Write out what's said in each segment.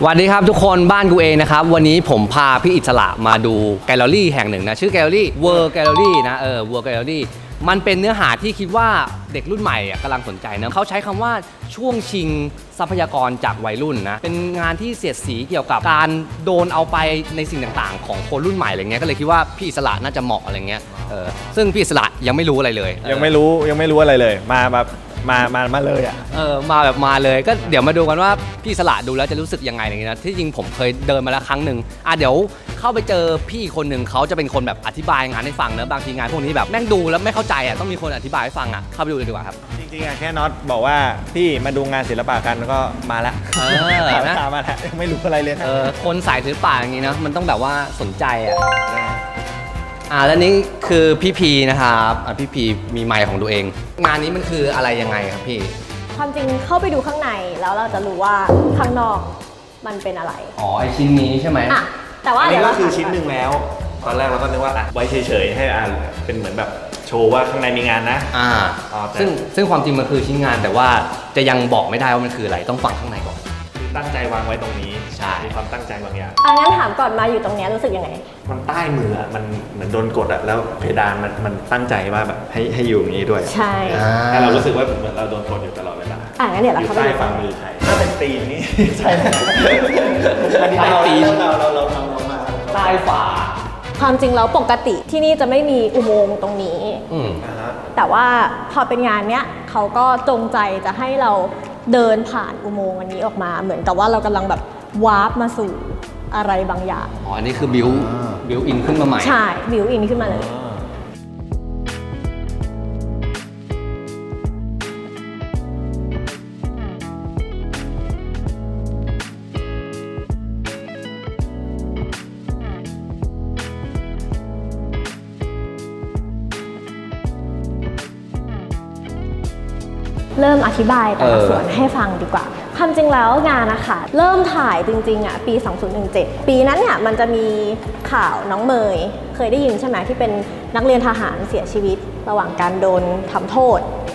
สวัสดีครับทุกคนบ้านกูเองนะครับ วันนี้ผมพาพี่อิสระมาดูแกลเลอรี่แห่งหนึ่งนะ ชื่อแกลเลอรี่เวอร์แกลเลอรี่นะเออเวอร์แกลเลอรี่มันเป็นเนื้อหาที่คิดว่าเด็กรุ่นใหม่กำลังสนใจนะเขาใช้คำว่าช่วงชิงทรัพยากรจากวัยรุ่นนะ เป็นงานที่เสียดสีเกี่ยวกับการโดนเอาไปในสิ่งต่างๆ ของคนรุ่นใหม่อะไรเงี้ยก็เลยคิดว่าพี่อิสระน่าจะเหมาะอะไรเงี้ยเออซึ่งพี่อิสระยังไม่รู้อะไรเลย ยังไม่รู้ยังไม่รู้อะไรเลยมาแบบ มามามาเลยอะ เออมาแบบมาเลยก็เดี๋ยวมาดูกันว่าพี่สละดูแล้วจะรู้สึกยังไงอะไรอย่างเงี้ยนะที่จริงผมเคยเดินมาแล้วครั้งหนึ่งอะเดี๋ยวเข้าไปเจอพี่คนหนึ่งเขาจะเป็นคนแบบอธิบายงานให้ฟังเนอะบางทีงานพวกนี้แบบแม่งดูแล้วไม่เข้าใจอะต้องมีคนอธิบายให้ฟังอะเข้าไปดูเลยดีกว่าครับจริงๆอะแค่น็อตบอกว่าพี่มาดูงานศิลปะกันก็มาละเออนะ ตามมาแล้วยังไม่รู้อะไรเลยเออคนสายศิลปะอย่างงี้นะมันต้องแบบว่าสนใจอะ อ่าแล้วนี่คือพี่พีนะครับอะพี่พีมีไมค์ของตัวเอง งานนี้มันคืออะไรยังไงครับพี่ ความจริงเข้าไปดูข้างในแล้วเราจะรู้ว่าข้างนอกมันเป็นอะไรอ๋อไอชิ้นนี้ใช่ไหมอะแต่ว่าอันเดี๋นี้ยวก็เราคือชิ้นหนึ่งแล้ว ตอนแรกเราก็นึกว่าอะไว้เฉยๆให้อะเป็นเหมือนแบบโชว์ว่าข้างในมีงานนะ อ่าอ๋อแต่ ซึ่งซึ่งความจริงมันคือชิ้นงานแต่ว่าจะยังบอกไม่ได้ว่ามันคืออะไรต้องฟังข้างในก่อนคือ ตั้งใจวางไว้ตรงนี้ใช่ มีความตั้งใจบางอย่าง อะงั้นถามก่อนมาอยู่ตรงเนี้ยรู้สึกยังไง มันใต้มืออะมันเหมือนโดนกดอะแล้วเพดานมันมันตั้งใจว่าแบบให้ให้อยู่อย่างนี้ด้วยใช่แต่เรารู้สึกว่าเหมือนเราโดนกดอยู่ตลอดเวลาอะงั้นเดี๋ยวเราอยู่เข้าไปใต้ดู ฝ่ามือใครถ้าเป็นตีนนี่ ใช่ไหมอันนี้ใต้เราตีน เราเราเราทำออกมาใต้ฝาความจริงแล้วปกติที่นี่จะไม่มีอุโมงค์ตรงนี้ อืม อ่าฮะแต่ว่าพอเป็นงานเนี้ยเขาก็จงใจจะให้เรา เดินผ่านอุโมงค์อันนี้ออกมาเหมือนกับว่าเรากำลังแบบวาร์ปมาสู่อะไรบางอย่าง อ๋อ อันนี้คือบิวบิวอินขึ้นมาใหม่ ใช่บิวอินขึ้นมาเลย เริ่มอธิบายแต่ละเออส่วนให้ฟังดีกว่าความจริงแล้วงานนะคะเริ่มถ่ายจริงๆอะปี 2017 ปีนั้นเนี่ยมันจะมีข่าวน้องเมย เคยได้ยินใช่ไหมที่เป็นนักเรียนทหารเสียชีวิต ระหว่างการโดนทำโทษอืม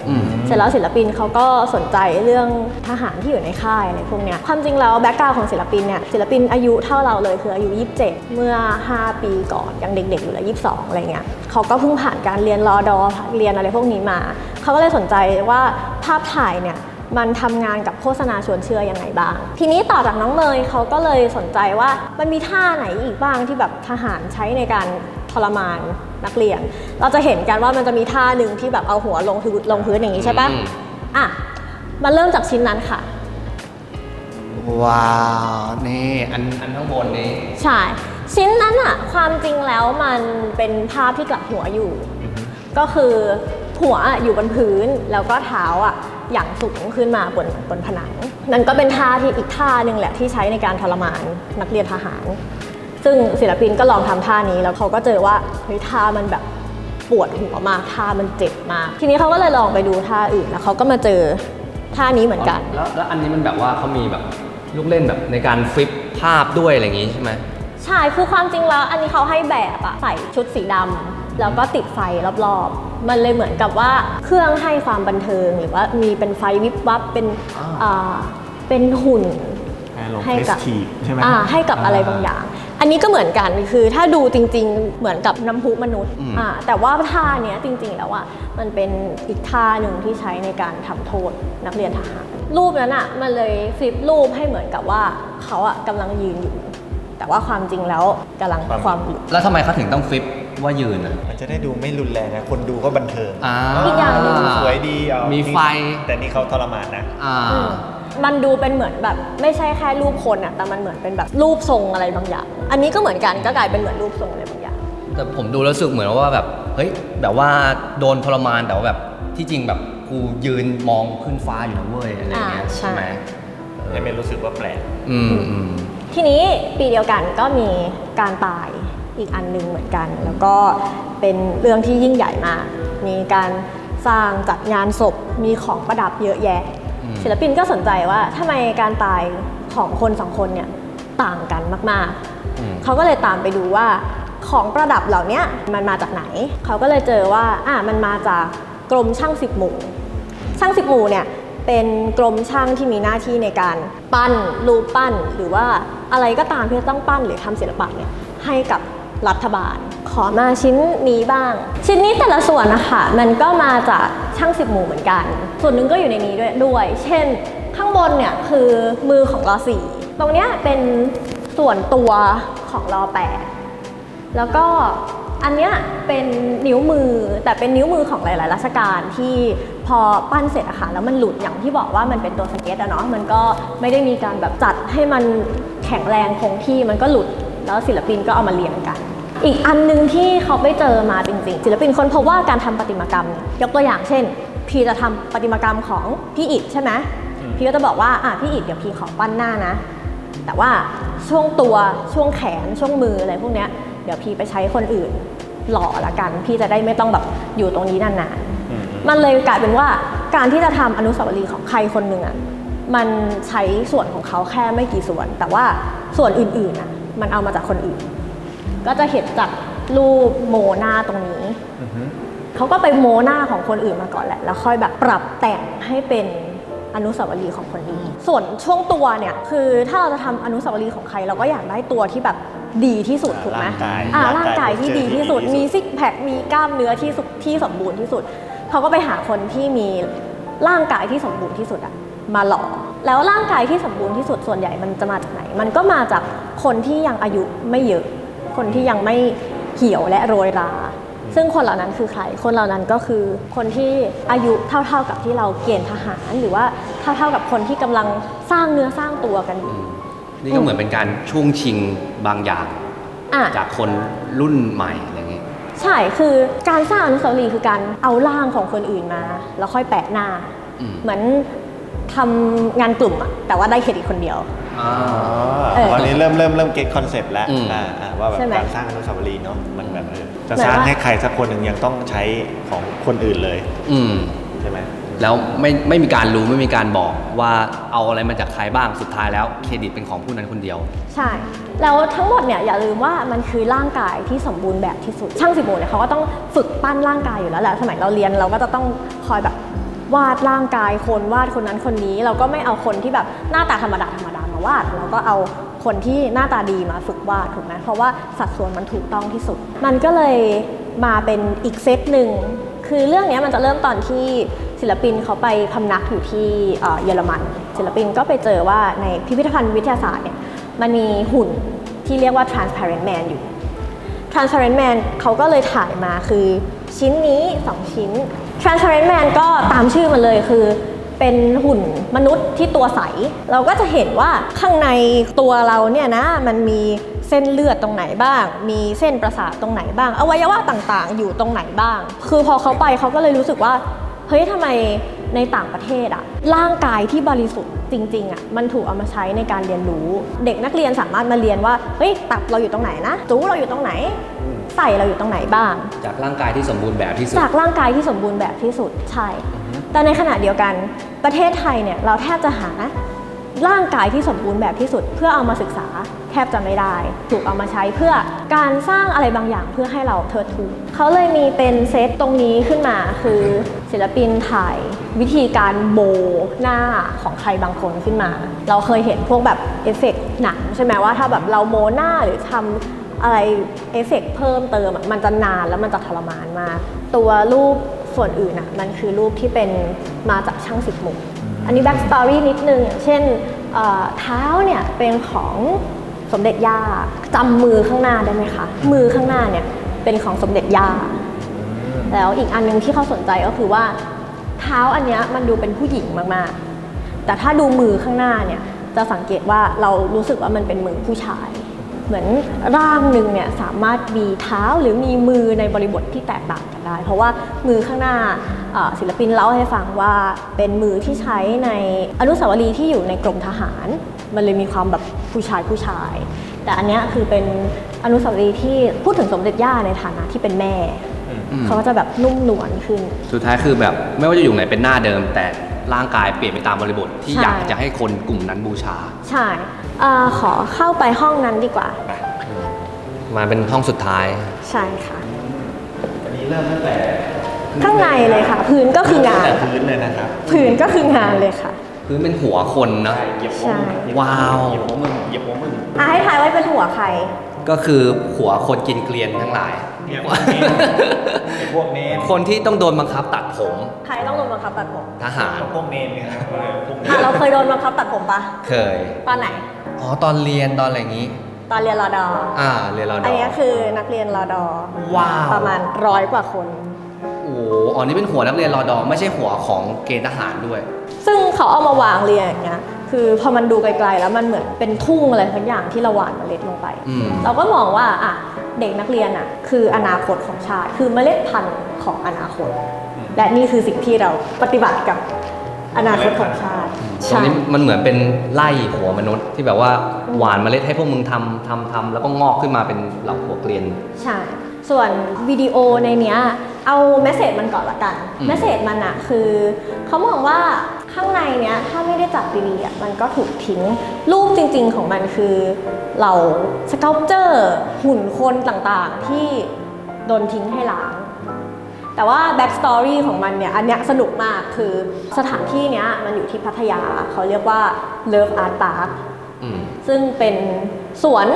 เสร็จแล้วศิลปินเขาก็สนใจเรื่องทหารที่อยู่ในค่ายอะไรพวกเนี้ยความจริงแล้วแบ็กกราวของศิลปินเนี่ยศิลปินอายุเท่าเราเลยคืออายุ 27 เมื่อ 5 ปีก่อนยังเด็กๆอยู่เลย22 อะไรเงี้ยเขาก็เพิ่งผ่านการเรียนรอดอเรียนอะไรพวกนี้มา เขาก็เลยสนใจว่าภาพถ่ายเนี่ยมันทำงานกับโฆษณาชวนเชื่อยังไงบ้าง ทีนี้ต่อจากน้องเมยเขาก็เลยสนใจว่ามันมีท่าไหนอีกบ้างที่แบบทหารใช้ในการทรมาน นักเรียน เราจะเห็นกันว่ามันจะมีท่าหนึ่งที่แบบเอาหัวลงพื้นลงพื้นอย่างนี้ใช่ปะอืม อะมาเริ่มจากชิ้นนั้นค่ะ ว้าว นี่ อันอันข้างบนนี้ ใช่ ชิ้นนั้นอะความจริงแล้วมันเป็นภาพที่กลับหัวอยู่ ก็คือหัวอะอยู่บนพื้นแล้วก็เท้าอะอย่างสูงขึ้นมาบนบนผนัง นั่นก็เป็นท่าที่อีกท่าหนึ่งแหละที่ใช้ในการทรมานนักเรียนทหาร ซึ่งศิลปินก็ลองทำท่านี้แล้วเขาก็เจอว่าเฮ้ยท่ามันแบบปวดหัวมากท่ามันเจ็บมาก ทีนี้เขาก็เลยลองไปดูท่าอื่นแล้วเขาก็มาเจอท่านี้เหมือนกัน แล้วแล้วอันนี้มันแบบว่าเขามีแบบลูกเล่นแบบในการฟลิปภาพด้วยอะไรอย่างงี้ใช่ไหมใช่คือความจริงแล้วอันนี้เขาให้แบบอะใส่ชุดสีดำแล้วก็ติดไฟรอบๆ มันเลยเหมือนกับว่าเครื่องให้ความบันเทิง หรือว่ามีเป็นไฟวิบวับเป็นอ่าอ่าเป็นหุ่นอารมณ์ให้กับ festive ใช่ไหมอ่าให้กับอะไรบางอย่าง อันนี้ก็เหมือนกันคือถ้าดูจริง ๆ เหมือนกับน้ำพุมนุษย์อืม อ่าแต่ว่าท่าเนี้ยจริง ๆ แล้วอะมันเป็นอีกท่าหนึ่งที่ใช้ในการทำโทษนักเรียนทหารรูปนั้นอะมันเลยฟลิปรูปให้เหมือนกับว่าเขาอะกำลังยืนอยู่ แต่ว่าความจริงแล้วกำลังความอยู่ แล้วทำไมเขาถึงต้องฟลิปว่ายืนอะ มันจะได้ดูไม่รุนแรงนะคนดูก็บันเทิงอ่าอีกอย่างหนึ่ง สวยดีเอามีนี่ไฟ แต่นี่เขาทรมานนะ อ่า อืม มันดูเป็นเหมือนแบบไม่ใช่แค่รูปคนอะแต่มันเหมือนเป็นแบบรูปทรงอะไรบางอย่าง อันนี้ก็เหมือนกันก็กลายเป็นเหมือนรูปทรงอะไรบางอย่าง แต่ผมดูแล้วรู้สึกเหมือนว่าแบบเฮ้ยแบบว่าโดนทรมานแต่ว่าแบบที่จริงแบบกูยืนมองขึ้นฟ้าอยู่นะเว้ยอะไรอย่างเงี้ยอ่าใช่ ใช่ไหมให้ไม่รู้สึกว่าแปลก อืมอืมทีนี้ปีเดียวกันก็มีการตายอีกอันหนึงเหมือนกัน แล้วก็เป็นเรื่องที่ยิ่งใหญ่มาก มีการสร้างจัดงานศพมีของประดับเยอะแยะอืม ศิลปินก็สนใจว่าทำไมการตายของคนสองคนเนี่ยต่างกันมากอืมๆเขาก็เลยตามไปดูว่าของประดับเหล่าเนี้ยมันมาจากไหน เขาก็เลยเจอว่าอะมันมาจากกรมช่างสิบหมู่ ช่างสิบหมู่เนี่ยเป็นกรมช่างที่มีหน้าที่ในการปั้นรูปปั้น หรือว่าอะไรก็ตามที่จะต้องปั้นหรือทำศิลปะเนี่ยให้กับ รัฐบาล ขอมาชิ้นนี้บ้าง ชิ้นนี้แต่ละส่วนนะคะมันก็มาจากช่างสิบหมู่เหมือนกัน ส่วนหนึ่งก็อยู่ในนี้ด้วยด้วย เช่น ข้างบนเนี่ยคือมือของรอสี่ตรงเนี้ยเป็นส่วนตัวของรอแปดแล้วก็อันเนี้ยเป็นนิ้วมือแต่เป็นนิ้วมือของหลาย ๆ ราชการที่พอปั้นเสร็จอะค่ะแล้วมันหลุดอย่างที่บอกว่ามันเป็นตัวสเก็ตอะเนาะมันก็ไม่ได้มีการแบบจัดให้มันแข็งแรงคงที่มันก็หลุด แล้วศิลปินก็เอามาเรียงกัน อีกอันหนึงที่เขาไปเจอมาจริงๆศิลปินคนพบว่าการทำประติมากรรมเนี่ยยกตัวอย่างเช่น พีจะทำประติมากรรมของพี่อิดใช่ไหมพี่ก็จะบอกว่าอะพี่อิดเดี๋ยวพี่ขอปั้นหน้านะ แต่ว่าช่วงตัวช่วงแขนช่วงมืออะไรพวกเนี้ยเดี๋ยวพี่ไปใช้คนอื่นหล่อละกัน พี่จะได้ไม่ต้องแบบอยู่ตรงนี้นานๆมันเลยกลายเป็นว่าการที่จะทำอนุสาวรีย์ของใครคนหนึ่งอะมันใช้ส่วนของเขาแค่ไม่กี่ส่วน แต่ว่าส่วนอื่นๆอะมันเอามาจากคนอื่น ก็จะเห็นจากรูปโมหน้าตรงนี้ เขาก็ไปโมหน้าของคนอื่นมาก่อนแหละ แล้วค่อยแบบปรับแต่งให้เป็นอนุสาวรีย์ของคนนี้ส่วนช่วงตัวเนี่ยคือถ้าเราจะทำอนุสาวรีย์ของใครเราก็อยากได้ตัวที่แบบดีที่สุดถูกไหมร่างกายอ่าร่าร่างงกากายยที่ดีที่สุดที่ดีที่สุด มีซิกแพค มีกล้ามเนื้อที่สุดที่สมบูรณ์ที่สุด เขาก็ไปหาคนที่มีร่างกายที่สมบูรณ์ที่สุดอะมาหล่อ แล้วร่างกายที่สมบูรณ์ที่สุดส่วนใหญ่มันจะมาจากไหน มันก็มาจากคนที่ยังอายุไม่เยอะ คนที่ยังไม่เหี่ยวและโรยรา ซึ่งคนเหล่านั้นคือใคร คนเหล่านั้นก็คือคนที่อายุเท่าๆกับที่เราเกณฑ์ทหาร หรือว่าเท่าๆกับคนที่กำลังสร้างเนื้อสร้างตัวกันอยู่นี่ก็เหมือนเป็นการช่วงชิงบางอย่างอะจากคนรุ่นใหม่อะไรเงี้ยใช่คือการสร้างอนุสาวรีย์คือการเอาร่างของคนอื่นมา แล้วค่อยแปะหน้าอืมเหมือนทำงานกลุ่มอะแต่ว่าได้เครดิตคนเดียวอ่า เออตอนนี้เริ่มเริ่มเริ่มเก็ตคอนเซปต์แล้วอืม อ่าอ่าว่าแบบใช่ไหมการสร้างอนุสาวรีย์เนาะมันแบบเออจะเหมือนสร้างว่า ให้ใครสักคนหนึ่งยังต้องใช้ของคนอื่นเลยอืม ใช่ไหม แล้วไม่ไม่มีการรู้ไม่มีการบอกว่าเอาอะไรมาจากใครบ้างสุดท้ายแล้วเครดิตเป็นของผู้นั้นคนเดียว ใช่ แล้วทั้งหมดเนี่ยอย่าลืมว่ามันคือร่างกายที่สมบูรณ์แบบที่สุด ช่างสิบโมงเนี่ยเขาก็ต้องฝึกปั้นร่างกายอยู่แล้วแหละสมัยเราเรียนเราก็จะต้องคอยแบบวาดร่างกายคนวาดคนนั้นคนนี้ เราก็ไม่เอาคนที่แบบหน้าตาธรรมดาธรรมดามา วาดเราก็เอาคนที่หน้าตาดีมาฝึกวาดถูกไหมเพราะว่าสัดส่วนมันถูกต้องที่สุด มันก็เลยมาเป็นอีกเซตหนึ่งคือเรื่องนี้มันจะเริ่มตอนที่ศิลปินเขาไปพำนักอยู่ที่เอ่อเยอรมัน ศิลปินก็ไปเจอว่าในพิพิธภัณฑ์วิทยาศาสตร์เนี่ยมันมีหุ่นที่เรียกว่า transparent man อยู่ transparent man เขาก็เลยถ่ายมาคือชิ้นนี้ 2 ชิ้น transparent man ก็ตามชื่อมันเลยคือ เป็นหุ่นมนุษย์ที่ตัวใส เราก็จะเห็นว่าข้างในตัวเราเนี่ยนะมันมีเส้นเลือดตรงไหนบ้าง มีเส้นประสาทตรงไหนบ้าง อวัยวะต่างๆ อยู่ตรงไหนบ้าง คือพอเขาไปเขาก็เลยรู้สึกว่า เฮ้ยทำไมในต่างประเทศอะร่างกายที่บริสุทธิ์จริงๆอะมันถูกเอามาใช้ในการเรียนรู้ เด็กนักเรียนสามารถมาเรียนว่า เฮ้ยตับเราอยู่ตรงไหนนะจูเราอยู่ตรงไหนใส่เราอยู่ตรงไหนบ้าง จากร่างกายที่สมบูรณ์แบบที่สุด จากร่างกายที่สมบูรณ์แบบที่สุดใช่ แต่ในขณะเดียวกัน ประเทศไทยเนี่ยเราแทบจะหาร่างกายที่สมบูรณ์แบบที่สุด เพื่อเอามาศึกษาแทบจะไม่ได้ ถูกเอามาใช้เพื่อการสร้างอะไรบางอย่างเพื่อให้เราเทิดทูนเขาเลยมีเป็นเซตตรงนี้ขึ้นมาคือศิลปินถ่ายวิธีการโบหน้าของใครบางคนขึ้นมา เราเคยเห็นพวกแบบเอฟเฟกต์หนังใช่ไหมว่าถ้าแบบเราโมหน้าหรือทำอะไรเอฟเฟกต์เพิ่มเติมมันจะนานแล้วมันจะทรมานมากตัวรูป ส่วนอื่นอะมันคือรูปที่เป็นมาจากช่างสิบหมุมอันนี้แบ็กสตอรี่นิดนึงอย่างเช่นเอ่อเท้าเนี่ยเป็นของสมเด็จย่าจำมือข้างหน้าได้ไหมคะ มือข้างหน้าเนี่ยเป็นของสมเด็จย่าแล้วอีกอันหนึงที่เขาสนใจก็คือว่า เท้าอันเนี้ยมันดูเป็นผู้หญิงมากๆ แต่ถ้าดูมือข้างหน้าเนี่ยจะสังเกตว่าเรารู้สึกว่ามันเป็นมือผู้ชาย เหมือนร่างหนึ่งเนี่ยสามารถมีเท้าหรือมีมือในบริบทที่แตกต่างกันได้ เพราะว่ามือข้างหน้าเอ่อศิลปินเล่าให้ฟังว่าเป็นมือที่ใช้ในอนุสาวรีย์ที่อยู่ในกรมทหาร มันเลยมีความแบบผู้ชายผู้ชาย แต่อันเนี้ยคือเป็นอนุสาวรีย์ที่พูดถึงสมเด็จย่าในฐานะที่เป็นแม่อืมเขาก็จะแบบนุ่มนวลขึ้น สุดท้ายคือแบบไม่ว่าจะอยู่ไหนเป็นหน้าเดิม แต่ร่างกายเปลี่ยนไปตามบริบทที่ใช่อยากจะให้คนกลุ่มนั้นบูชา ใช่ เออขอเข้าไปห้องนั้นดีกว่า มาเป็นห้องสุดท้าย ใช่ค่ะ อันนี้เริ่มตั้งแต่ข้างในเลยค่ะ พื้นก็คืองานแต่พื้นเลยนะครับพื้นก็คืองานเลยค่ะ พื้นเป็นหัวคนเนอะเหยียบหัวมึงใช่ว้าว เหยียบหัวมึงเหยียบหัวมึงอะให้ทายว่าเป็นหัวใคร ก็คือหัวคนกินเกลียนทั้งหลาย เหยียบพวกเนนเหยียบพวกเนนคนที่ต้องโดนบังคับตัดผมใครต้องโดนบังคับตัดผมทหาร พวกเนนเนี่ยครับเออพวกเนอะนเราเคยโดนบังคับตัดผมปะเคย ตอนไหน อ๋อตอนเรียนตอนอะไรอย่างนี้ ตอนเรียนรอดออ่าเรียนรอดอันอเนี้ยคือนักเรียนรอดอว้าว ประมาณร้อยกว่าคน โอ้โหอ๋อนี่เป็นหัวนักเรียนรอดอไม่ใช่หัวของเกณฑ์ทหารด้วย ซึ่งเขาเอามาวางเรียงอย่างเงี้ย คือพอมันดูไกลๆแล้วมันเหมือนเป็นทุ่งอะไรทั้งอย่างที่เราหว่านเมล็ดลงไป อืม เราก็มองว่าอะเด็กนักเรียนอะคืออนาคตของชาติ คือเมล็ดพันธุ์ของอนาคต และนี่คือสิ่งที่เราปฏิบัติกับ อนาคตของชาติตรงใช่นี้มันเหมือนเป็นไล่หัวมนุษย์ที่แบบว่าหวานเมล็ดให้พวกมึงทำทำทำแล้วก็งอกขึ้นมาเป็นเหล่าหัวเกลียนใช่ส่วนวิดีโอในเนี้ยเอาเมสเซจมันก่อนละกันอืมเมสเซจมันอะคือเขามองว่าข้างในเนี้ยถ้าไม่ได้จัดดีๆอะมันก็ถูกทิ้ง รูปจริงๆของมันคือเราสเกลเจอร์หุ่นคนต่างๆที่โดนทิ้งให้ล้าง แต่ว่าแบ็กสตอรี่ของมันเนี่ยอันเนี้ยสนุกมากคือสถานที่เนี้ยมันอยู่ที่พัทยาเขาเรียกว่า Love Art Park อืมซึ่งเป็นสวน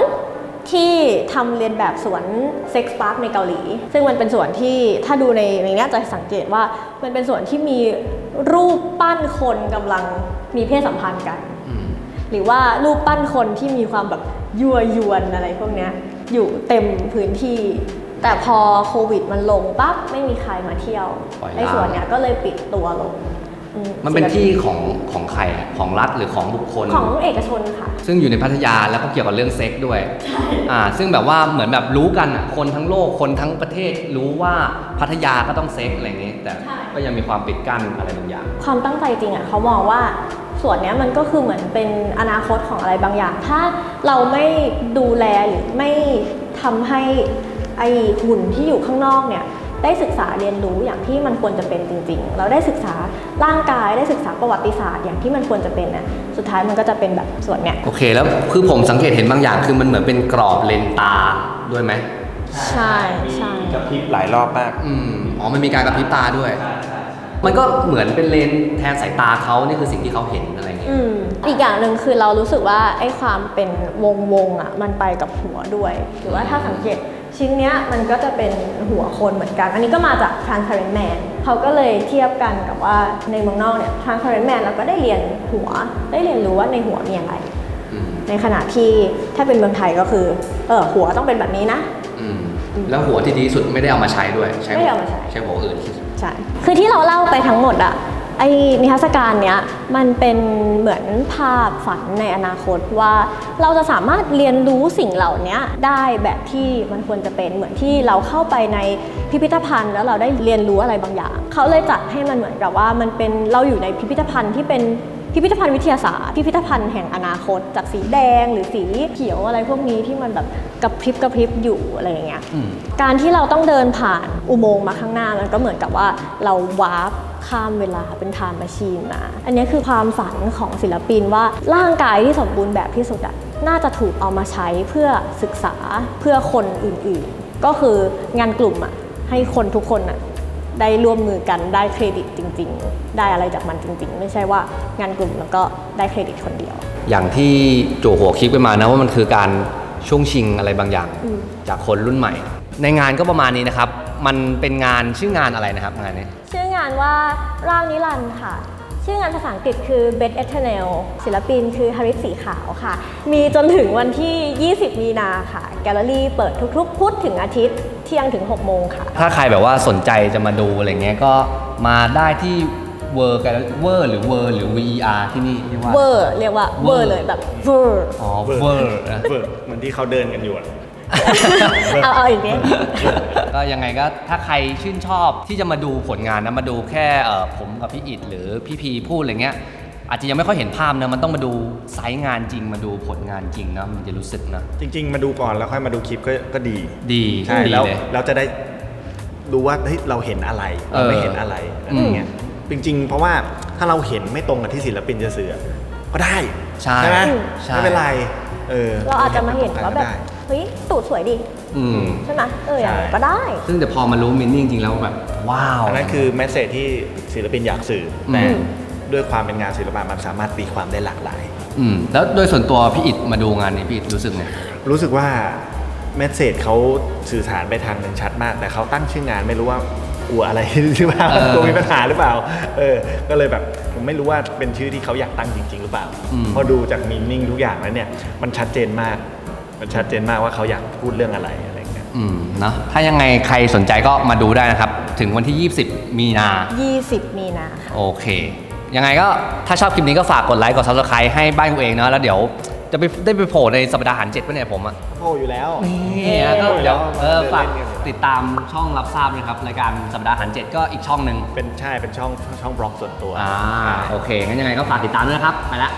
ที่ทำเรียนแบบสวนเซ็กซ์พาร์คในเกาหลี ซึ่งมันเป็นสวนที่ถ้าดูในในเนี้ยจะสังเกตว่ามันเป็นสวนที่มีรูปปั้นคนกำลังมีเพศสัมพันธ์กันอืมหรือว่ารูปปั้นคนที่มีความแบบยั่วยวนอะไรพวกเนี้ยอยู่เต็มพื้นที่ แต่พอโควิดมันลงปั๊บไม่มีใครมาเที่ยวปล่อยไอ้สวนเนี้ยก็เลยปิดตัวลงอืมันเป็นที่ของของใครอะของรัฐหรือของบุคคล ของเอกชนค่ะ ซึ่งอยู่ในพัทยาแล้วก็เกี่ยวกับเรื่องเซ็กส์ด้วยอ่าซึ่งแบบว่าเหมือนแบบรู้กันอะคนทั้งโลกคนทั้งประเทศรู้ว่าพัทยาก็ต้องเซ็กส์อะไรอย่างนี้ แต่ใช่ ก็ยังมีความปิดกั้นอะไรบางอย่าง ความตั้งใจจริงอะเขามองว่าส่วนเนี้ยมันก็คือเหมือนเป็นอนาคตของอะไรบางอย่าง ถ้าเราไม่ดูแลหรือไม่ทำให้ ไอหุ่นที่อยู่ข้างนอกเนี่ยได้ศึกษาเรียนรู้อย่างที่มันควรจะเป็นจริง ๆ เราได้ศึกษาร่างกายได้ศึกษาประวัติศาสตร์อย่างที่มันควรจะเป็นน่ะสุดท้ายมันก็จะเป็นแบบส่วนเนี้ยโอเคแล้วคือผมสังเกตเห็นบางอย่างคือมันเหมือนเป็นกรอบเลนตาด้วยไหมใช่ใช่มีกระพริบหลายรอบมาก อืมอ๋อมันมีการกระพริบตาด้วย มันก็เหมือนเป็นเลนแทนสายตาเขานี่คือสิ่งที่เขาเห็นอะไรอย่างเงี้ย อืมอีกอย่างหนึ่งคือเรารู้สึกว่าไอ้ความเป็นวงวงๆอะมันไปกับหัวด้วย หรือว่าถ้าสังเกตชิ้นเนี้ยมันก็จะเป็นหัวคนเหมือนกัน อันนี้ก็มาจาก transparent man เขาก็เลยเทียบกันกับว่าในเมืองนอกเนี่ย transparent man เราก็ได้เรียนหัว ได้เรียนรู้ว่าในหัวมีอะไร อืมในขณะที่ถ้าเป็นเมืองไทยก็คือเออหัวต้องเป็นแบบนี้นะ อืมแล้วหัวที่ดีที่สุดไม่ได้เอามาใช้ด้วย ใช้ไม่ได้เอามาใช้ ใช้หัวอื่น ใช่คือที่เราเล่าไปทั้งหมดอะไอนิทรรศการเนี้ยมันเป็นเหมือนภาพฝันในอนาคตว่าเราจะสามารถเรียนรู้สิ่งเหล่านี้ได้แบบที่มันควรจะเป็นเหมือนที่เราเข้าไปในพิพิธภัณฑ์ แล้วเราได้เรียนรู้อะไรบางอย่าง เขาเลยจัดให้มันเหมือนกับว่ามันเป็นเราอยู่ในพิพิธภัณฑ์ที่เป็น พิพิธภัณฑ์วิทยาศาสตร์ พิพิธภัณฑ์แห่งอนาคต จากสีแดงหรือสีเขียวอะไรพวกนี้ที่มันแบบกระพริบกระพริบอยู่อะไรอย่างเงี้ยอืมการที่เราต้องเดินผ่านอุโมงค์มาข้างหน้ามันก็เหมือนกับว่าเราวาร์ปข้ามเวลาเป็นไทม์แมชชีนมาอันนี้คือความฝันของศิลปินว่าร่างกายที่สมบูรณ์แบบที่สุดอะน่าจะถูกเอามาใช้เพื่อศึกษาเพื่อคนอื่นๆ ก็คืองานกลุ่มอะให้คนทุกคนอะ ได้ร่วมมือกันได้เครดิตจริง ๆ ได้อะไรจากมันจริง ๆ ไม่ใช่ว่างานกลุ่มแล้วก็ได้เครดิตคนเดียว อย่างที่จู่หัวคลิปไปมานะว่ามันคือการช่วงชิงอะไรบางอย่างอืมจากคนรุ่นใหม่ ในงานก็ประมาณนี้นะครับ มันเป็นงานชื่องานอะไรนะครับงานนี้ ชื่องานว่าร่างนิรันดร์ค่ะ ชื่องานภาษาอังกฤษคือ b e d Eternal ศิลปินคือฮาริสสีขาวค่ะ มีจนถึงวันที่ 20 มีนาค่ะ แกลเลอรี่เปิดทุกๆ พุธถึงอาทิตย์เที่ยงถึง 6 โมงค่ะ ถ้าใครแบบว่าสนใจจะมาดูอะไรเงี้ยก็มาได้ที่เวอร์กันเวอร์หรือเวอร์หรือ VER ที่นี่เรียกว่าเวอร์เรียกว่าเวอร์เลยแบบเวอร์อ๋อเวอร์นะเบิร์เหมือนที่เขาเดินกันอยู่อะ เอาเอาอีกนิดก็ยังไงก็ถ้าใครชื่นชอบที่จะมาดูผลงานนะมาดูแค่เอ่อผมกับพี่อิดหรือพี่พีพูดอะไรเงี้ย อาจจะยังไม่ค่อยเห็นภาพนะมันต้องมาดูไซต์งานจริง มาดูผลงานจริงนะมันจะรู้สึกนะ จริง ๆ มาดูก่อนแล้วค่อยมาดูคลิปก็ก็ดีดีใช่ดีแล้วเลย เราจะได้ดูว่าเฮ้ยเราเห็นอะไรเราไม่เห็นอะไรอะไรอย่างเงี้ยจริง ๆ เพราะว่าถ้าเราเห็นไม่ตรงกับที่ศิลปินจะสื่อก็ได้ใช่ไหมใช่ ไม่เป็นไรเออเราอาจจะมาเห็นว่าแบบ ได้ เฮ้ยตูดสวยดีอืมใช่ไหมเอออย่างนั้นก็ได้ ซึ่งแต่พอมารู้มินนิ่งจริงๆแล้วแบบว้าว อันนั้นคือแมสเซจที่ศิลปินอยากสื่ออม แต่ด้วยความเป็นงานศิลปะมันสามารถตีความได้หลากหลาย อืมแล้วโดยส่วนตัวพี่อิดมาดูงานนี้พี่อิดรู้สึกไง รู้สึกว่าแมสเซจเขาสื่อสารไปทางหนึ่งชัดมาก แต่เขาตั้งชื่องานไม่รู้ว่ากลัวอะไร หรือเปล่าเออ กลัวมีปัญหาหรือเปล่า เออ ก็เลยแบบผมไม่รู้ว่าเป็นชื่อที่เขาอยากตั้งจริง ๆ หรือเปล่าอืมพอดูจากมีนิ่งทุกอย่างแล้วเนี่ยมันชัดเจนมากมัน ชัดเจนมากว่าเขาอยากพูดเรื่องอะไรอะไรอย่างเงี้ยอืมเนอะถ้ายังไงใครสนใจก็มาดูได้นะครับ ถึงวันที่ 20 มีนา 20 มีนาค่ะโอเค ยังไงก็ถ้าชอบคลิปนี้ก็ฝากกดไลค์กด subscribe ให้บ้านกูเองเนาะแล้วเดี๋ยวจะไปได้ไปโผล่ในสัปดาห์หันเจ็ดปะเนี่ยผมอะโอ้อยู่แล้ว นี่แล้วก็เดี๋ยวเออเดินเล่นฝากกันอยู่ติดตามช่องรับทราบนะครับรายการสัปดาห์หันเจ็ดก็อีกช่องหนึ่งเป็นใช่เป็นช่องช่องบล็อกส่วนตัว อ่าโอเคงั้นยังไงก็ฝากติดตามด้วยนะครับ ไปละ